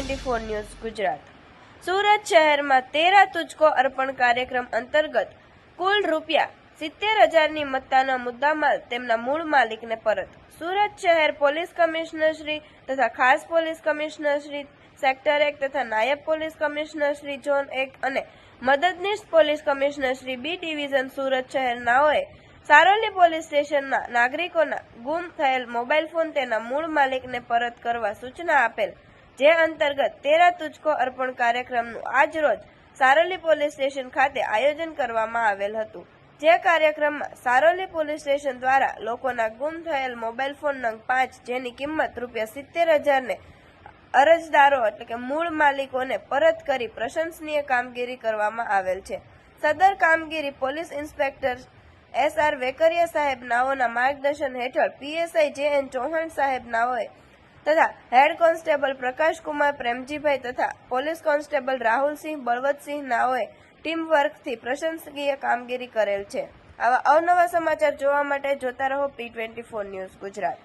Twenty four news Gujarat. Surat શહેરમાં તેરા તુજકો અર્પણ કાર્યક્રમ અંતર્ગત કુલ રૂપિયા સિત્તેર હજારની મત્તાના મુદ્દામાલ તેમના મૂળ માલિકને પરત. સુરત શહેર પોલીસ કમિશનર શ્રી તથા ખાસ પોલીસ કમિશનર શ્રી સેક્ટર એક તથા નાયબ પોલીસ કમિશનર શ્રી ઝોન એક અને મદદનીશ police commissioner Shri B division Surat શહેરનાઓએ Saroli police સ્ટેશનના નાગરિકોના ગુમ થયેલ મોબાઈલ ફોન તેના મૂળ માલિકને પરત કરવા સૂચના આપેલ જે અંતર્ગત તેરા તુજકો અર્પણ કાર્યક્રમનું આજ રોજ સારોલી પોલીસ સ્ટેશન ખાતે આયોજન કરવામાં આવેલ હતું. જે કાર્યક્રમમાં સારોલી પોલીસ સ્ટેશન દ્વારા લોકોના ગુમ થયેલ મોબાઈલ ફોન નંગ પાંચ જેની કિંમત રૂપિયા સિત્તેર હજારને અરજદારો એટલે કે મૂળ માલિકોને પરત કરી પ્રશંસનીય કામગીરી કરવામાં આવેલ છે. સદર કામગીરી police inspector S R Vekariya સાહેબ નાઓના માર્ગદર્શન હેઠળ પીએસઆઈ જે એન ચૌહાણ સાહેબ નાઓએ તથા હેડ કોન્સ્ટેબલ પ્રકાશકુમાર પ્રેમજીભાઈ તથા પોલીસ કોન્સ્ટેબલ રાહુલસિંહ બળવતસિંહ નાઓએ ટીમ વર્કથી પ્રશંસનીય કામગીરી કરેલ છે. આવા અવનવા સમાચાર જોવા માટે જોતા રહો P twenty four news Gujarat.